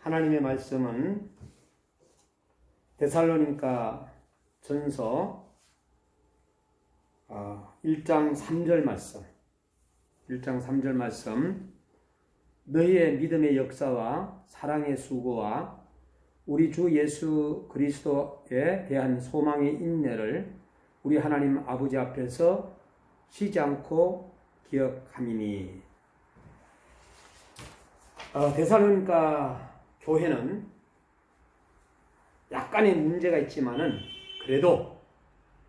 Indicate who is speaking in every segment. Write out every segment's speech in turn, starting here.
Speaker 1: 하나님의 말씀은 데살로니가 전서 1장 3절 말씀. 1장 3절 말씀. 너희의 믿음의 역사와 사랑의 수고와 우리 주 예수 그리스도에 대한 소망의 인내를 우리 하나님 아버지 앞에서 쉬지 않고 기억함이니. 어, 데살로니가 교회는 약간의 문제가 있지만은 그래도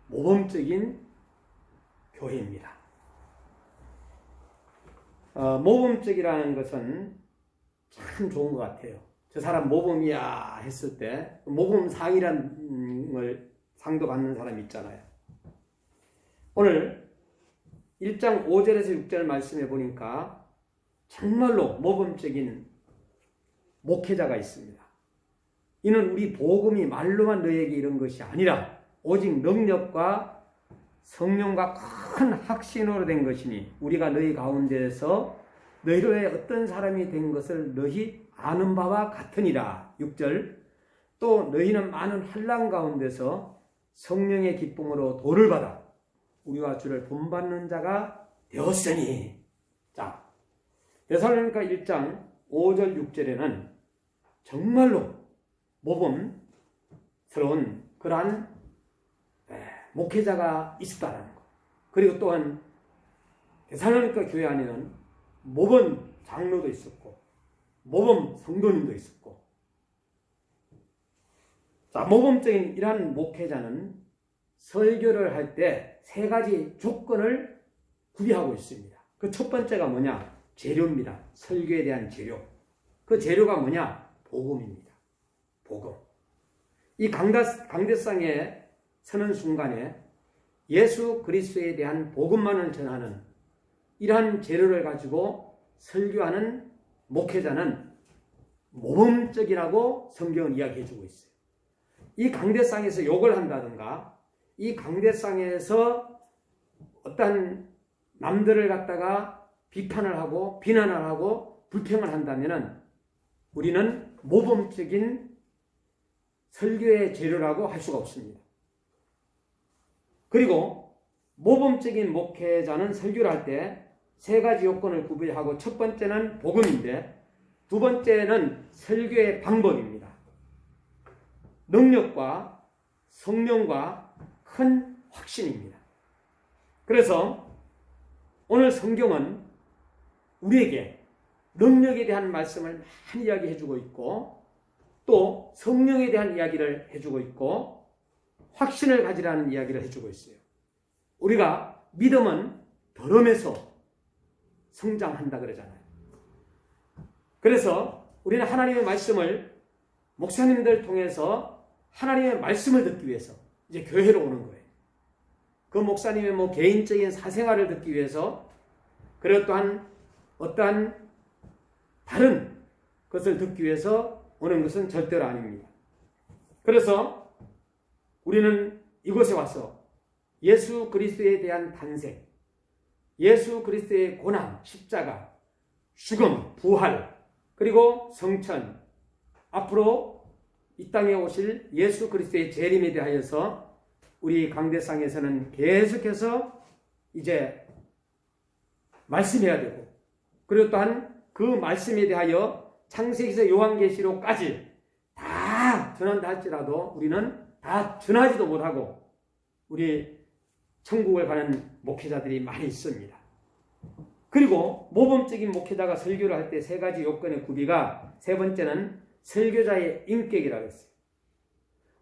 Speaker 1: 모범적인 교회입니다. 어, 모범적이라는 것은 참 좋은 것 같아요. 저 사람 모범이야 했을 때 모범 상이라는 걸 상도 받는 사람이 있잖아요. 오늘 1장 5절에서 6절 말씀해 보니까 정말로 모범적인 목회자가 있습니다. 이는 우리 복음이 말로만 너에게 이런 것이 아니라 오직 능력과 성령과 큰 확신으로 된 것이니 우리가 너희 가운데에서 너희로 의 어떤 사람이 된 것을 너희 아는 바와 같으니라. 6절 또 너희는 많은 환란 가운데서 성령의 기쁨으로 도를 받아 우리와 주를 본받는 자가 되었으니 자 데살로니가 1장 5절 6절에는 정말로 모범스러운 그러한 목회자가 있었다는 것. 그리고 또한 데살로니가 교회 안에는 모범 장로도 있었고 모범 성도님도 있었고 자 모범적인 이러한 목회자는 설교를 할 때 세 가지 조건을 구비하고 있습니다. 그 첫 번째가 뭐냐? 재료입니다. 설교에 대한 재료. 그 재료가 뭐냐? 복음입니다. 복음. 이 강다, 강대상에 서는 순간에 예수 그리스도에 대한 복음만을 전하는 이러한 재료를 가지고 설교하는 목회자는 모범적이라고 성경은 이야기해 주고 있어요. 이 강대상에서 욕을 한다든가 이 강대상에서 어떤 남들을 갖다가 비판을 하고 비난을 하고 불평을 한다면은 우리는 모범적인 설교의 재료라고 할 수가 없습니다. 그리고 모범적인 목회자는 설교를 할 때 세 가지 요건을 구비하고 첫 번째는 복음인데 두 번째는 설교의 방법입니다. 능력과 성령과 큰 확신입니다. 그래서 오늘 성경은 우리에게 능력에 대한 말씀을 많이 이야기해 주고 있고 또 성령에 대한 이야기를 해 주고 있고 확신을 가지라는 이야기를 해 주고 있어요. 우리가 믿음은 덜음에서 성장한다 그러잖아요. 그래서 우리는 하나님의 말씀을 목사님들 통해서 하나님의 말씀을 듣기 위해서 이제 교회로 오는 거예요. 그 목사님의 뭐 개인적인 사생활을 듣기 위해서 그리고 또한 어떠한 다른 것을 듣기 위해서 오는 것은 절대로 아닙니다. 그래서 우리는 이곳에 와서 예수 그리스도에 대한 탄생, 예수 그리스도의 고난, 십자가, 죽음, 부활, 그리고 성천, 앞으로 이 땅에 오실 예수 그리스도의 재림에 대하여서 우리 강대상에서는 계속해서 이제 말씀해야 되고 그리고 또한 그 말씀에 대하여 창세기에서 요한계시록까지 다 전한다 할지라도 우리는 다 전하지도 못하고 우리 천국을 가는 목회자들이 많이 있습니다. 그리고 모범적인 목회자가 설교를 할 때 세 가지 요건의 구비가 세 번째는 설교자의 인격이라고 했어요.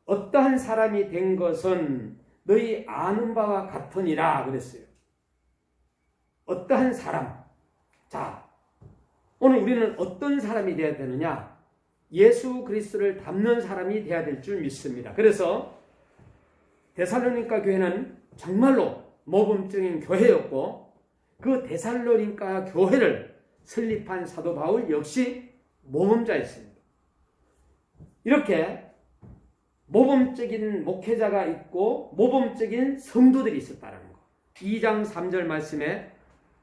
Speaker 1: 어떠한 사람이 된 것은 너희 아는 바와 같으니라 그랬어요. 어떠한 사람. 자, 오늘 우리는 어떤 사람이 되어야 되느냐? 예수 그리스도를 닮는 사람이 되어야 될 줄 믿습니다. 그래서 데살로니가 교회는 정말로 모범적인 교회였고 그 데살로니가 교회를 설립한 사도 바울 역시 모범자였습니다. 이렇게 모범적인 목회자가 있고 모범적인 성도들이 있었다는 거. 2장 3절 말씀에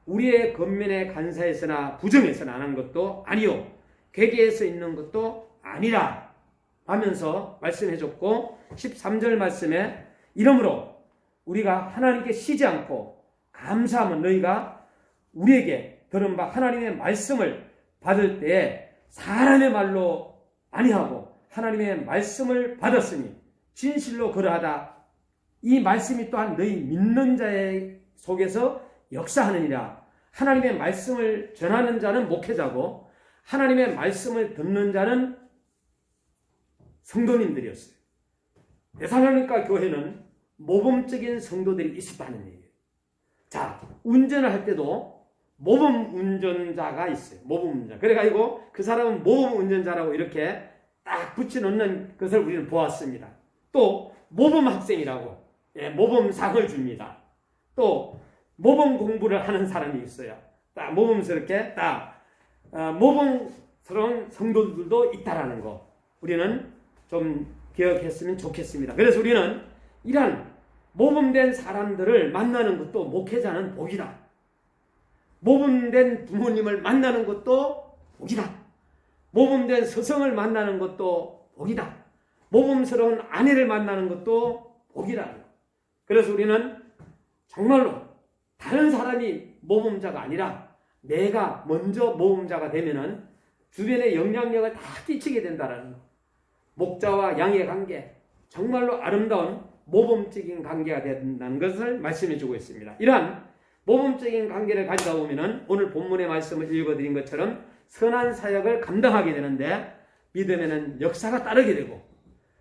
Speaker 1: 우리의 겉면에 간사해서나 부정해서는 안한 것도 아니요. 괴계에서 있는 것도 아니라 하면서 말씀해 줬고 13절 말씀에 이러므로 우리가 하나님께 쉬지 않고 감사하면 너희가 우리에게 들은 바 하나님의 말씀을 받을 때에 사람의 말로 아니하고 하나님의 말씀을 받았으니 진실로 그러하다 이 말씀이 또한 너희 믿는 자의 속에서 역사하느니라 하나님의 말씀을 전하는 자는 목회자고 하나님의 말씀을 듣는 자는 성도님들이었어요. 데살로니가 교회는 모범적인 성도들이 있었다는 얘기예요. 자, 운전을 할 때도 모범 운전자가 있어요. 모범 운전자. 그래가지고 그 사람은 모범 운전자라고 이렇게 딱 붙여놓는 것을 우리는 보았습니다. 또 모범 학생이라고 예, 모범상을 줍니다. 또 모범 공부를 하는 사람이 있어요. 딱 모범스럽게 딱 어, 모범스러운 성도들도 있다라는 거 우리는 좀 기억했으면 좋겠습니다. 그래서 우리는 이런 모범된 사람들을 만나는 것도 목회자는 복이다. 모범된 부모님을 만나는 것도 복이다. 모범된 스승을 만나는 것도 복이다. 모범스러운 아내를 만나는 것도 복이다. 그래서 우리는 정말로 다른 사람이 모범자가 아니라 내가 먼저 모범자가 되면은 주변의 영향력을 다 끼치게 된다라는 거. 목자와 양의 관계 정말로 아름다운 모범적인 관계가 된다는 것을 말씀해 주고 있습니다. 이러한 모범적인 관계를 가지다 보면은 오늘 본문의 말씀을 읽어드린 것처럼 선한 사역을 감당하게 되는데 믿음에는 역사가 따르게 되고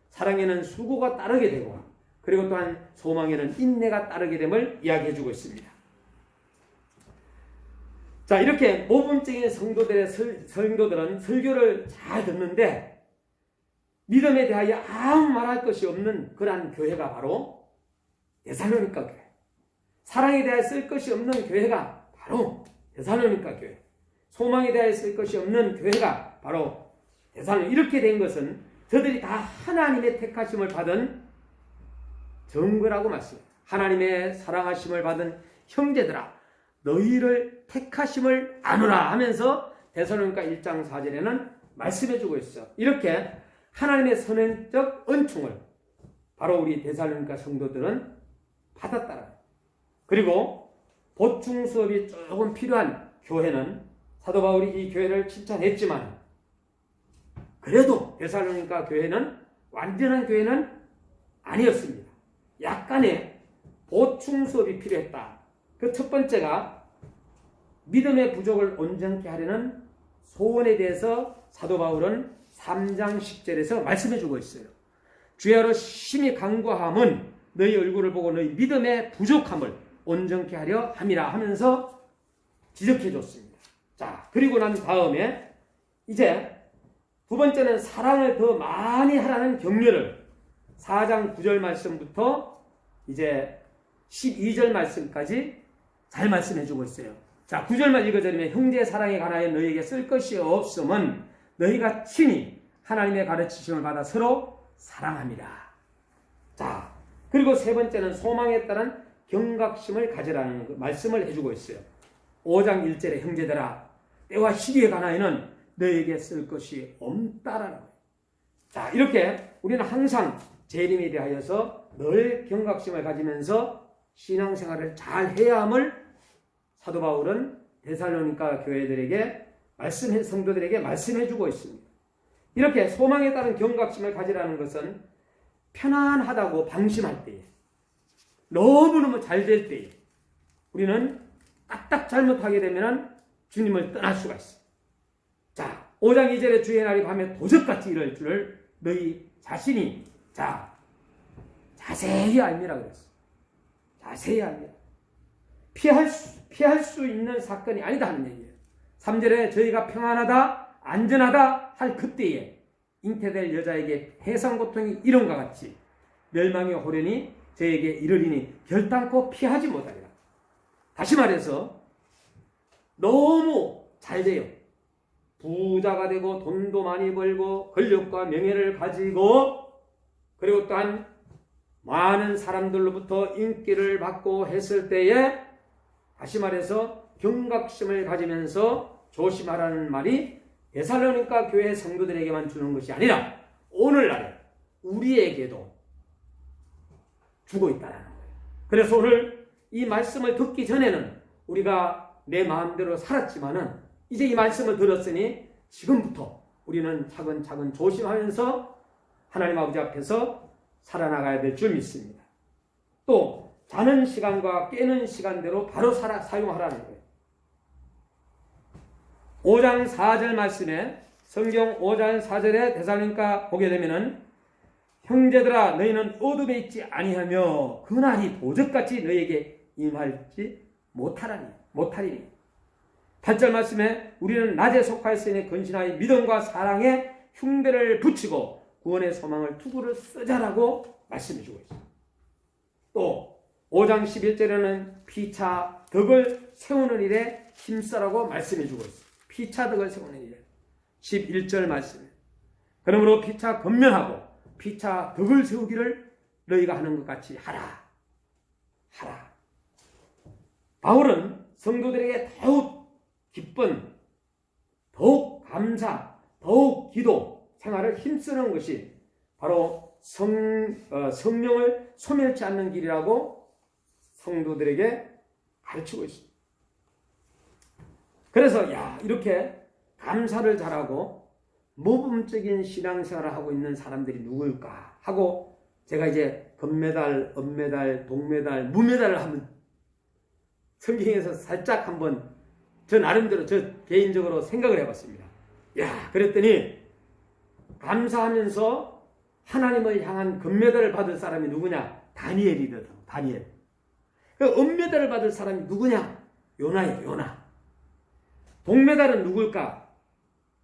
Speaker 1: 사랑에는 수고가 따르게 되고 그리고 또한 소망에는 인내가 따르게 됨을 이야기해 주고 있습니다. 자 이렇게 모범적인 성도들의 설, 성도들은 설교를 잘 듣는데 믿음에 대하여 아무 말할 것이 없는 그러한 교회가 바로 데살로니가 교회. 사랑에 대하여 쓸 것이 없는 교회가 바로 데살로니가 교회. 소망에 대하여 쓸 것이 없는 교회가 바로 데살로니가 이렇게 된 것은 저들이 다 하나님의 택하심을 받은 증거라고 말씀합니다. 하나님의 사랑하심을 받은 형제들아 너희를 택하심을 아노라 하면서 데살로니가 1장 4절에는 말씀해 주고 있어. 이렇게 하나님의 선행적 은총을 바로 우리 데살로니가 성도들은 받았다라. 그리고 보충 수업이 조금 필요한 교회는 사도 바울이 이 교회를 칭찬했지만 그래도 데살로니가 교회는 완전한 교회는 아니었습니다. 약간의 보충 수업이 필요했다. 그 첫 번째가 믿음의 부족을 온전케 하려는 소원에 대해서 사도 바울은 3장 10절에서 말씀해 주고 있어요. 주야로 심히 간구함은 너희 얼굴을 보고 너희 믿음의 부족함을 온전케 하려 함이라 하면서 지적해 줬습니다. 자, 그리고 난 다음에 이제 두 번째는 사랑을 더 많이 하라는 격려를 4장 9절 말씀부터 이제 12절 말씀까지 잘 말씀해 주고 있어요. 자, 9절만 읽어드리면 형제 사랑에 관하여 너희에게 쓸 것이 없음은 너희가 친히 하나님의 가르치심을 받아 서로 사랑합니다. 자, 그리고 세 번째는 소망에 따른 경각심을 가지라는 말씀을 해주고 있어요. 5장 1절에 형제들아 때와 시기에 관하여는 너에게 쓸 것이 없다라는 거예요. 자, 이렇게 우리는 항상 재림에 대하여서 늘 경각심을 가지면서 신앙생활을 잘 해야 함을 사도 바울은 데살로니가 교회들에게 말씀해 성도들에게 말씀해 주고 있습니다. 이렇게 소망에 따른 경각심을 가지라는 것은 편안하다고 방심할 때에 너무너무 잘 될 때에 우리는 딱딱 잘못하게 되면 주님을 떠날 수가 있어. 자, 5장 2절에 주의 날이 밤에 도적같이 이럴 줄을 너희 자신이 자 자세히 알미라 그랬어. 자세히 알미라. 피할 수, 피할 수 있는 사건이 아니다 하는 얘기예요. 3절에 저희가 평안하다, 안전하다 할 그때에 잉태될 여자에게 해상 고통이 이런과 같이 멸망의 호련이 저에게 이르리니 결단코 피하지 못하리라. 다시 말해서 너무 잘 돼요. 부자가 되고 돈도 많이 벌고 권력과 명예를 가지고 그리고 또한 많은 사람들로부터 인기를 받고 했을 때에 다시 말해서 경각심을 가지면서 조심하라는 말이 데살로니가 교회 성도들에게만 주는 것이 아니라 오늘날에 우리에게도 주고 있다는 거예요. 그래서 오늘 이 말씀을 듣기 전에는 우리가 내 마음대로 살았지만은 이제 이 말씀을 들었으니 지금부터 우리는 차근차근 조심하면서 하나님 아버지 앞에서 살아나가야 될 줄 믿습니다. 또 자는 시간과 깨는 시간대로 바로 살아, 사용하라는 거예요. 5장 4절 말씀에 성경 5장 4절에 대살림가 보게 되면은 형제들아 너희는 어둠에 있지 아니하며 그날이 도적같이 너희에게 임할지 못하라니 못하리니 8절 말씀에 우리는 낮에 속하였으니 근신하여 믿음과 사랑에 흉배를 붙이고 구원의 소망을 투구를 쓰자라고 말씀해 주고 있습니다. 또 5장 11절에는 피차 덕을 세우는 일에 힘써라고 말씀해 주고 있습니다. 피차 덕을 세우는 일에 11절 말씀에 그러므로 피차 건면하고 피차 덕을 세우기를 너희가 하는 것 같이 하라. 하라. 바울은 성도들에게 더욱 기쁜, 더욱 감사, 더욱 기도 생활을 힘쓰는 것이 바로 성, 어, 성령을 소멸치 않는 길이라고 성도들에게 가르치고 있습니다. 그래서 야 이렇게 감사를 잘하고 모범적인 신앙생활을 하고 있는 사람들이 누굴까 하고 제가 이제 금메달, 은메달, 동메달, 무메달을 한번 성경에서 살짝 한번 저 나름대로 저 개인적으로 생각을 해봤습니다. 야 그랬더니 감사하면서 하나님을 향한 금메달을 받을 사람이 누구냐? 다니엘이거든. 다니엘. 그 은메달을 받을 사람이 누구냐? 요나예요. 요나. 동메달은 누굴까?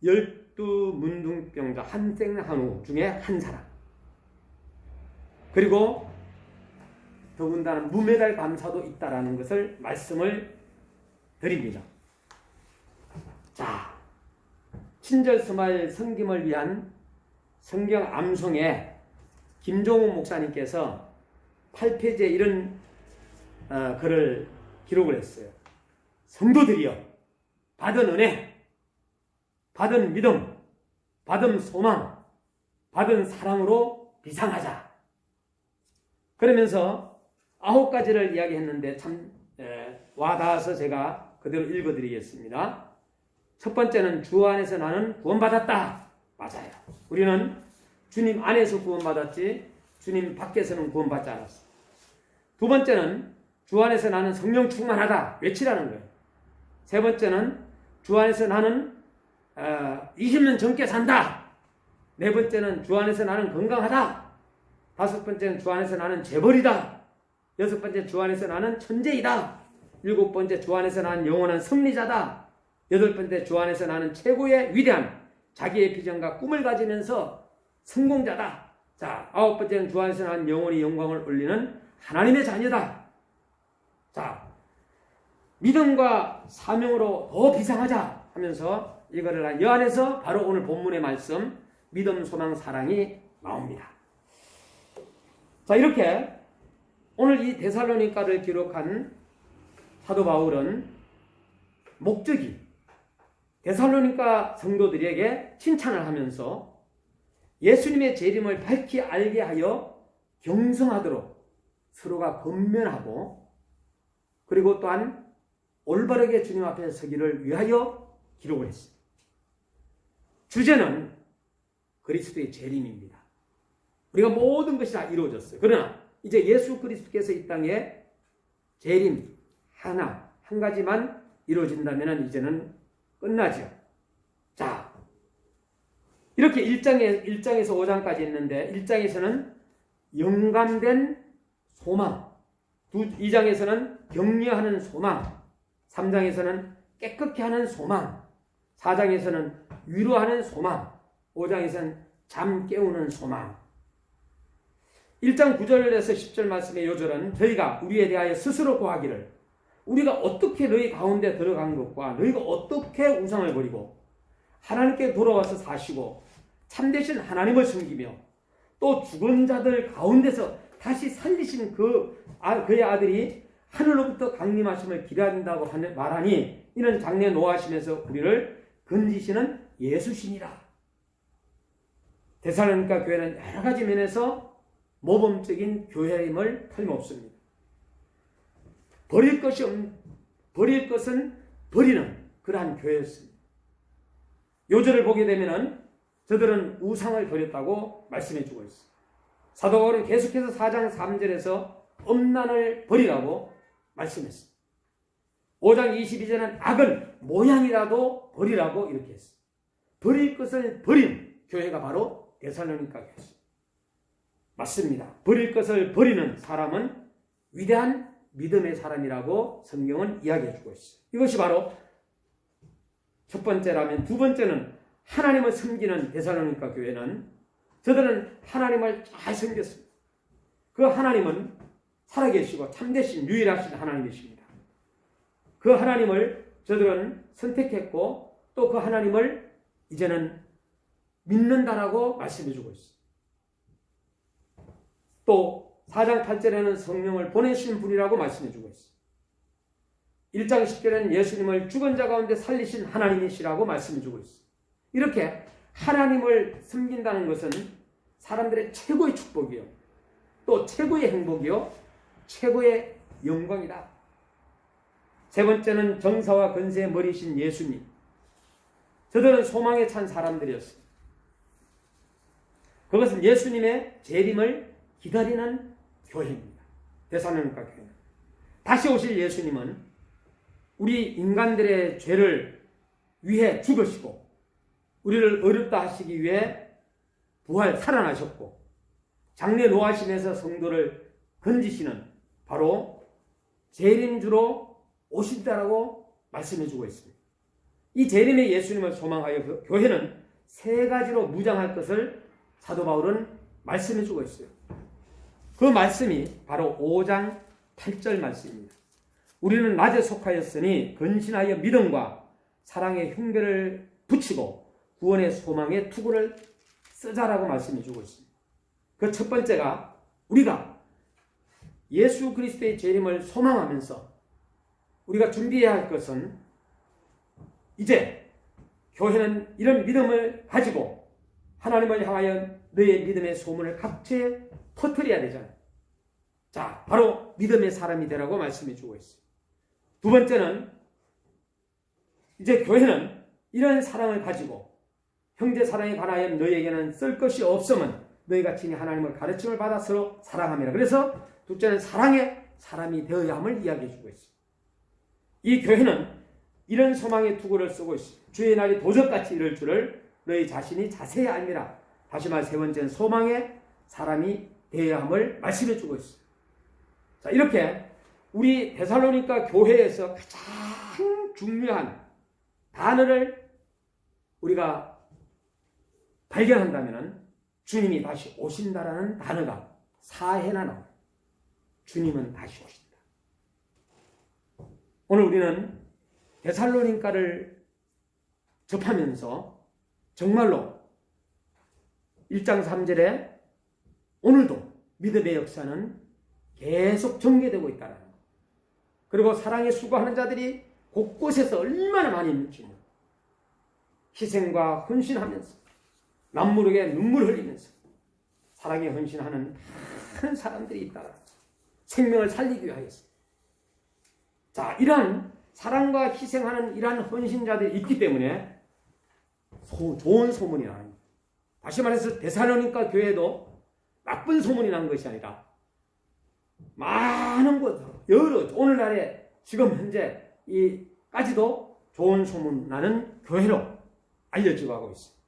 Speaker 1: 열두 문둥병자 한생한후 중에 한 사람. 그리고 더군다나 무메달 감사도 있다라는 것을 말씀을 드립니다. 자, 친절 스마일 성김을 위한 성경 암송에 김종우 목사님께서 8페이지에 이런 어, 글을 기록을 했어요. 성도들이여 받은 은혜, 받은 믿음, 받은 소망, 받은 사랑으로 비상하자. 그러면서 아홉 가지를 이야기했는데 참 에, 와닿아서 제가 그대로 읽어드리겠습니다. 첫 번째는 주 안에서 나는 구원받았다. 맞아요. 우리는 주님 안에서 구원받았지 주님 밖에서는 구원받지 않았어. 두 번째는 주 안에서 나는 성령 충만하다. 외치라는 거예요. 세 번째는 주 안에서 나는 어, 20년 젊게 산다. 네 번째는 주 안에서 나는 건강하다. 다섯 번째는 주 안에서 나는 재벌이다. 여섯 번째 주 안에서 나는 천재이다. 일곱 번째 주 안에서 나는 영원한 승리자다. 여덟 번째 주 안에서 나는 최고의 위대한 자기의 비전과 꿈을 가지면서 성공자다. 자, 아홉 번째는 주 안에서 나는 영원히 영광을 올리는 하나님의 자녀다. 자, 믿음과 사명으로 더 비상하자 하면서 이거를 한여 안에서 바로 오늘 본문의 말씀 믿음, 소망, 사랑이 나옵니다. 자, 이렇게 오늘 이 데살로니가를 기록한 사도 바울은 목적이 데살로니가 성도들에게 칭찬을 하면서 예수님의 재림을 밝히 알게 하여 경성하도록 서로가 건면하고 그리고 또한 올바르게 주님 앞에 서기를 위하여 기록을 했습니다. 주제는 그리스도의 재림입니다. 우리가 모든 것이 다 이루어졌어요. 그러나 이제 예수 그리스도께서 이 땅에 재림 하나 한 가지만 이루어진다면 이제는 끝나죠. 자, 이렇게 1장에, 1장에서 5장까지 있는데 1장에서는 영감된 소망, 2장에서는 격려하는 소망, 3장에서는 깨끗게 하는 소망, 4장에서는 위로하는 소망, 5장에서는 잠 깨우는 소망. 1장 9절에서 10절 말씀의 요절은 저희가 우리에 대하여 스스로 고하기를 우리가 어떻게 너희 가운데 들어간 것과 너희가 어떻게 우상을 버리고 하나님께 돌아와서 사시고 참되신 하나님을 섬기며 또 죽은 자들 가운데서 다시 살리신 그 아, 그의 아들이 하늘로부터 강림하심을 기다린다고 말하니 이는 장래 노하시면서 우리를 건지시는 예수신이라. 데살로니가 교회는 여러 가지 면에서 모범적인 교회임을 틀림없습니다. 버릴 것이 없, 버릴 것은 버리는 그러한 교회였습니다. 요절을 보게 되면은 저들은 우상을 버렸다고 말씀해 주고 있습니다. 사도 바울은 계속해서 4장 3절에서 엄난을 버리라고 말씀했습니다. 5장 22절은 악은 모양이라도 버리라고 이렇게 했습니다. 버릴 것을 버린 교회가 바로 데살로니가 교회였습니다. 맞습니다. 버릴 것을 버리는 사람은 위대한 믿음의 사람이라고 성경은 이야기해 주고 있어요. 이것이 바로 첫 번째라면 두 번째는 하나님을 섬기는 데살로니가 교회는 저들은 하나님을 잘 섬겼습니다. 그 하나님은 살아계시고 참되신 유일하신 하나님이십니다. 그 하나님을 저들은 선택했고 또 그 하나님을 이제는 믿는다라고 말씀해 주고 있습니다. 또 4장 8절에는 성령을 보내신 분이라고 말씀해 주고 있습니다. 1장 10절에는 예수님을 죽은 자 가운데 살리신 하나님이시라고 말씀해 주고 있습니다. 이렇게 하나님을 섬긴다는 것은 사람들의 최고의 축복이요. 또 최고의 행복이요. 최고의 영광이다. 세 번째는 정사와 건세의 머리신 예수님. 저들은 소망에 찬 사람들이었습니다. 그것은 예수님의 재림을 기다리는 교회입니다. 대사님과 교회는. 다시 오실 예수님은 우리 인간들의 죄를 위해 죽으시고 우리를 어렵다 하시기 위해 부활 살아나셨고 장례 노하심에서 성도를 건지시는 바로 재림주로 오신다라고 말씀해 주고 있습니다. 이 재림의 예수님을 소망하여 그 교회는 세 가지로 무장할 것을 사도 바울은 말씀해 주고 있어요. 그 말씀이 바로 5장 8절 말씀입니다. 우리는 낮에 속하였으니 근신하여 믿음과 사랑의 흉배를 붙이고 구원의 소망의 투구를 쓰자라고 말씀해 주고 있습니다. 그 첫 번째가 우리가 예수 그리스도의 재림을 소망하면서 우리가 준비해야 할 것은 이제 교회는 이런 믿음을 가지고 하나님을 향하여 너의 믿음의 소문을 각처에 터뜨려야 되잖아요. 자, 바로 믿음의 사람이 되라고 말씀해 주고 있어요. 두 번째는 이제 교회는 이런 사랑을 가지고 형제 사랑에 관하여 너희에게는 쓸 것이 없으면 너희가 친히 하나님을 가르침을 받아 서로 사랑함이라. 그래서 둘째는 사랑의 사람이 되어야 함을 이야기해 주고 있습니다. 이 교회는 이런 소망의 투구를 쓰고 있습니다. 주의 날이 도적같이 이럴 줄을 너희 자신이 자세히 알미라. 다시 말세 번째는 소망의 사람이 되어야 함을 말씀해 주고 있습니다. 자, 이렇게 우리 데살로니가 교회에서 가장 중요한 단어를 우리가 발견한다면 주님이 다시 오신다라는 단어가 사해나 나옵니다. 주님은 다시 오신다. 오늘 우리는 데살로니가를 접하면서 정말로 1장 3절에 오늘도 믿음의 역사는 계속 전개되고 있다는 것. 그리고 사랑에 수고하는 자들이 곳곳에서 얼마나 많이 있는지 희생과 헌신하면서 남무르게 눈물 흘리면서 사랑에 헌신하는 많은 사람들이 있다. 생명을 살리기 위하여서. 자, 이러한 사랑과 희생하는 이러한 헌신자들이 있기 때문에 소, 좋은 소문이 나는. 다시 말해서 대사로니까 교회도 나쁜 소문이 난 것이 아니라 많은 곳, 여러, 오늘날에 지금 현재 이까지도 좋은 소문 나는 교회로 알려지고 하고 있습니다.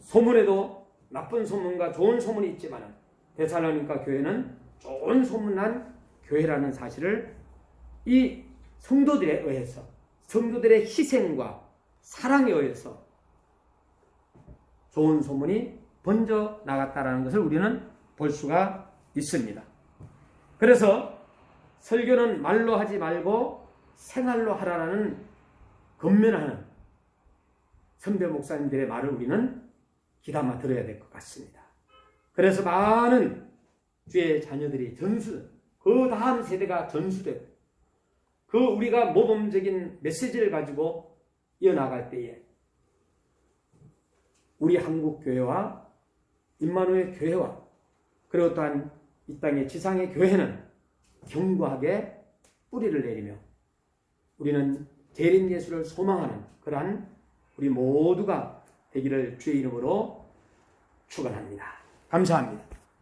Speaker 1: 소문에도 나쁜 소문과 좋은 소문이 있지만 대살로니까 교회는 좋은 소문난 교회라는 사실을 이 성도들에 의해서 성도들의 희생과 사랑에 의해서 좋은 소문이 번져 나갔다라는 것을 우리는 볼 수가 있습니다. 그래서 설교는 말로 하지 말고 생활로 하라는 건면하는 선배 목사님들의 말을 우리는 귀담아 들어야 될 것 같습니다. 그래서 많은 주의 자녀들이 전수, 그 다음 세대가 전수되고, 그 우리가 모범적인 메시지를 가지고 이어나갈 때에 우리 한국 교회와 임마누엘 교회와 그리고 또한 이 땅의 지상의 교회는 견고하게 뿌리를 내리며 우리는 재림 예수를 소망하는 그러한 우리 모두가 되기를 주의 이름으로 축원합니다. 감사합니다.